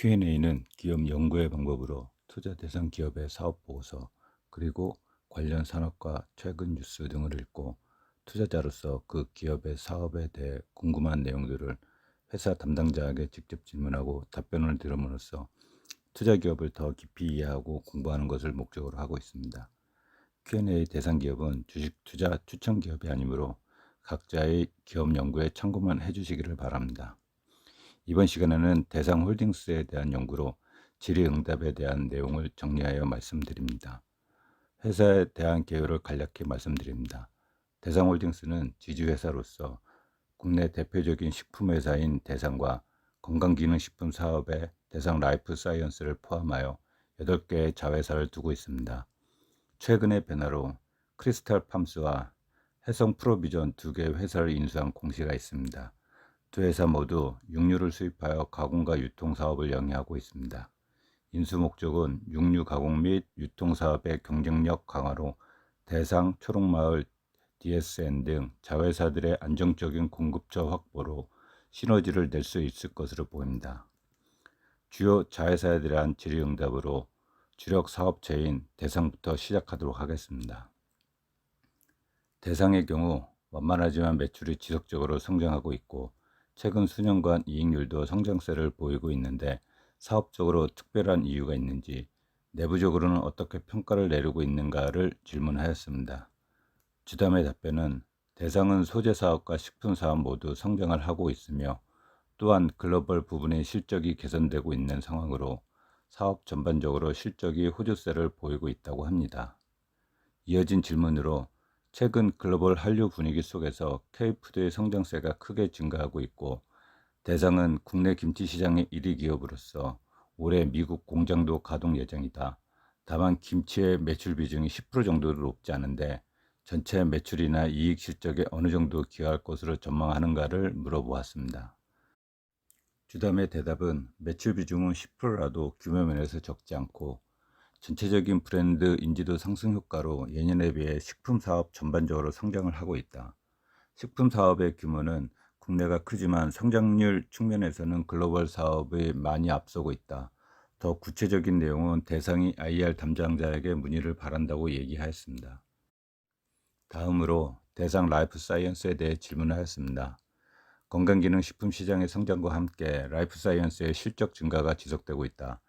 Q&A는 기업 연구의 방법으로 투자 대상 기업의 사업 보고서 그리고 관련 산업과 최근 뉴스 등을 읽고 투자자로서 그 기업의 사업에 대해 궁금한 내용들을 회사 담당자에게 직접 질문하고 답변을 들음으로써 투자 기업을 더 깊이 이해하고 공부하는 것을 목적으로 하고 있습니다. Q&A 대상 기업은 주식 투자 추천 기업이 아니므로 각자의 기업 연구에 참고만 해주시기를 바랍니다. 이번 시간에는 대상 홀딩스에 대한 연구로 질의응답에 대한 내용을 정리하여 말씀드립니다. 회사에 대한 개요를 간략히 말씀드립니다. 대상홀딩스는 지주회사로서 국내 대표적인 식품회사인 대상과 건강기능식품 사업에 대상 라이프 사이언스를 포함하여 8개의 자회사를 두고 있습니다. 최근의 변화로 크리스탈 팜스와 해성 프로비전 두 개의 회사를 인수한 공시가 있습니다. 두 회사 모두 육류를 수입하여 가공과 유통 사업을 영위하고 있습니다. 인수 목적은 육류 가공 및 유통 사업의 경쟁력 강화로 대상, 초록마을, DSN 등 자회사들의 안정적인 공급처 확보로 시너지를 낼 수 있을 것으로 보입니다. 주요 자회사에 대한 질의응답으로 주력 사업체인 대상부터 시작하도록 하겠습니다. 대상의 경우 완만하지만 매출이 지속적으로 성장하고 있고 최근 수년간 이익률도 성장세를 보이고 있는데 사업적으로 특별한 이유가 있는지 내부적으로는 어떻게 평가를 내리고 있는가를 질문하였습니다. 주담의 답변은 대상은 소재 사업과 식품 사업 모두 성장을 하고 있으며 또한 글로벌 부분의 실적이 개선되고 있는 상황으로 사업 전반적으로 실적이 호조세를 보이고 있다고 합니다. 이어진 질문으로 최근 글로벌 한류 분위기 속에서 K푸드의 성장세가 크게 증가하고 있고 대상은 국내 김치 시장의 1위 기업으로서 올해 미국 공장도 가동 예정이다. 다만 김치의 매출 비중이 10% 정도로 높지 않은데 전체 매출이나 이익 실적에 어느 정도 기여할 것으로 전망하는가를 물어보았습니다. 주담의 대답은 매출 비중은 10%라도 규모 면에서 적지 않고 전체적인 브랜드 인지도 상승 효과로 예년에 비해 식품 사업 전반적으로 성장을 하고 있다. 식품 사업의 규모는 국내가 크지만 성장률 측면에서는 글로벌 사업이 많이 앞서고 있다. 더 구체적인 내용은 대상이 IR 담당자에게 문의를 바란다고 얘기하였습니다. 다음으로 대상 라이프 사이언스에 대해 질문하였습니다. 건강기능식품 시장의 성장과 함께 라이프 사이언스의 실적 증가가 지속되고 있다.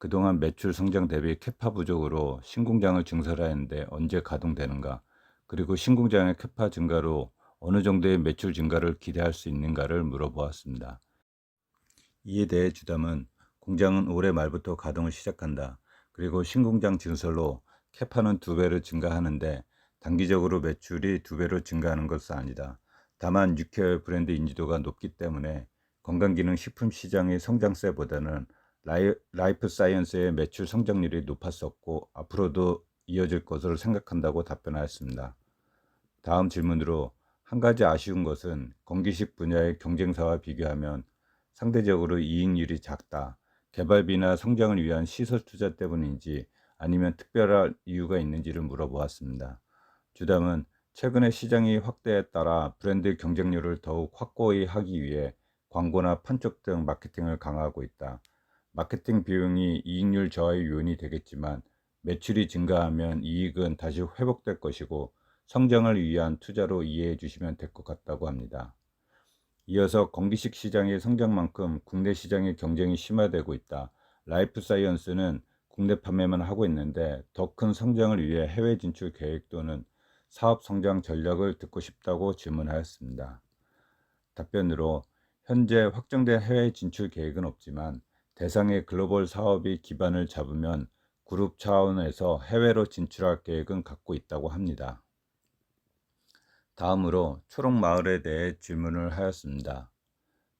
그동안 매출 성장 대비 캐파 부족으로 신공장을 증설하였는데 언제 가동되는가? 그리고 신공장의 캐파 증가로 어느 정도의 매출 증가를 기대할 수 있는가를 물어보았습니다. 이에 대해 주담은 공장은 올해 말부터 가동을 시작한다. 그리고 신공장 증설로 캐파는 두 배로 증가하는데 단기적으로 매출이 두 배로 증가하는 것은 아니다. 다만 6개월 브랜드 인지도가 높기 때문에 건강기능 식품 시장의 성장세보다는 라이, 라이프 사이언스의 매출 성장률이 높았었고 앞으로도 이어질 것으로 생각한다고 답변하였습니다. 다음 질문으로 한 가지 아쉬운 것은 건기식 분야의 경쟁사와 비교하면 상대적으로 이익률이 작다. 개발비나 성장을 위한 시설 투자 때문인지 아니면 특별한 이유가 있는지를 물어보았습니다. 주담은 최근에 시장의 확대에 따라 브랜드 경쟁률을 더욱 확고히 하기 위해 광고나 판촉 등 마케팅을 강화하고 있다. 마케팅 비용이 이익률 저하의 요인이 되겠지만 매출이 증가하면 이익은 다시 회복될 것이고 성장을 위한 투자로 이해해 주시면 될 것 같다고 합니다. 이어서 건기식 시장의 성장만큼 국내 시장의 경쟁이 심화되고 있다. 라이프 사이언스는 국내 판매만 하고 있는데 더 큰 성장을 위해 해외 진출 계획 또는 사업 성장 전략을 듣고 싶다고 질문하였습니다. 답변으로 현재 확정된 해외 진출 계획은 없지만 대상의 글로벌 사업이 기반을 잡으면 그룹 차원에서 해외로 진출할 계획은 갖고 있다고 합니다. 다음으로 초록마을에 대해 질문을 하였습니다.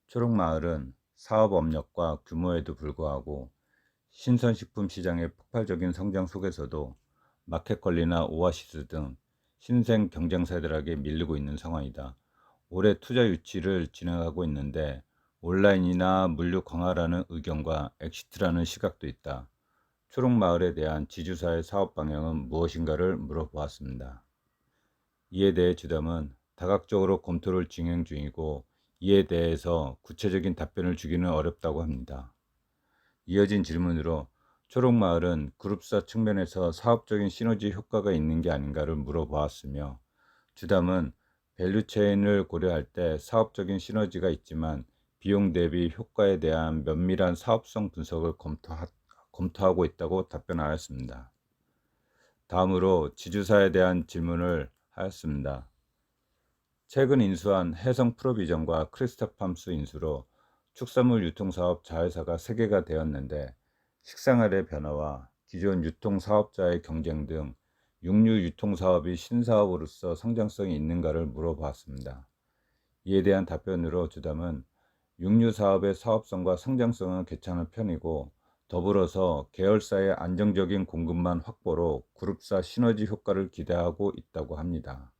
초록마을은 사업 업력과 규모에도 불구하고 신선식품 시장의 폭발적인 성장 속에서도 마켓컬리나 오아시스 등 신생 경쟁사들에게 밀리고 있는 상황이다. 올해 투자 유치를 진행하고 있는데 온라인이나 물류 강화라는 의견과 엑시트라는 시각도 있다. 초록마을에 대한 지주사의 사업 방향은 무엇인가를 물어보았습니다. 이에 대해 주담은 다각적으로 검토를 진행 중이고 이에 대해서 구체적인 답변을 주기는 어렵다고 합니다. 이어진 질문으로 초록마을은 그룹사 측면에서 사업적인 시너지 효과가 있는 게 아닌가를 물어보았으며 주담은 밸류체인을 고려할 때 사업적인 시너지가 있지만 비용 대비 효과에 대한 면밀한 사업성 분석을 검토하, 검토하고 있다고 답변하였습니다. 다음으로 지주사에 대한 질문을 하였습니다. 최근 인수한 해성 프로비전과 크리스타팜스 인수로 축산물 유통사업 자회사가 3개가 되었는데 식생활의 변화와 기존 유통사업자의 경쟁 등 육류 유통사업이 신사업으로서 성장성이 있는가를 물어봤습니다. 이에 대한 답변으로 주담은 육류 사업의 사업성과 성장성은 괜찮은 편이고 더불어서 계열사의 안정적인 공급만 확보로 그룹사 시너지 효과를 기대하고 있다고 합니다.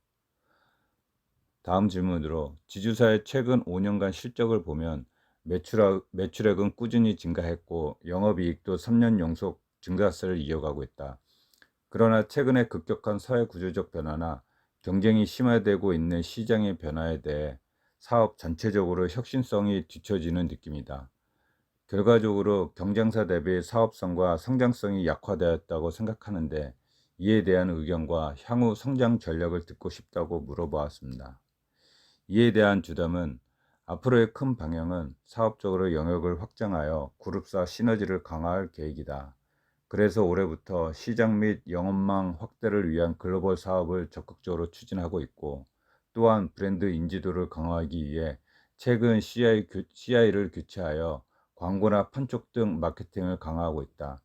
다음 질문으로 지주사의 최근 5년간 실적을 보면 매출액, 매출액은 꾸준히 증가했고 영업이익도 3년 연속 증가세를 이어가고 있다. 그러나 최근의 급격한 사회 구조적 변화나 경쟁이 심화되고 있는 시장의 변화에 대해 사업 전체적으로 혁신성이 뒤처지는 느낌이다. 결과적으로 경쟁사 대비 사업성과 성장성이 약화되었다고 생각하는데 이에 대한 의견과 향후 성장 전략을 듣고 싶다고 물어보았습니다. 이에 대한 주담은 앞으로의 큰 방향은 사업적으로 영역을 확장하여 그룹사 시너지를 강화할 계획이다. 그래서 올해부터 시장 및 영업망 확대를 위한 글로벌 사업을 적극적으로 추진하고 있고 또한 브랜드 인지도를 강화하기 위해 최근 CI, CI를 교체하여 광고나 판촉 등 마케팅을 강화하고 있다.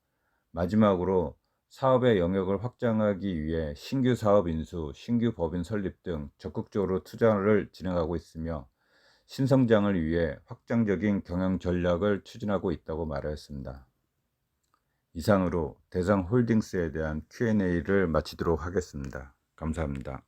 마지막으로 사업의 영역을 확장하기 위해 신규 사업 인수, 신규 법인 설립 등 적극적으로 투자를 진행하고 있으며 신성장을 위해 확장적인 경영 전략을 추진하고 있다고 말하였습니다. 이상으로 대상 홀딩스에 대한 Q&A를 마치도록 하겠습니다. 감사합니다.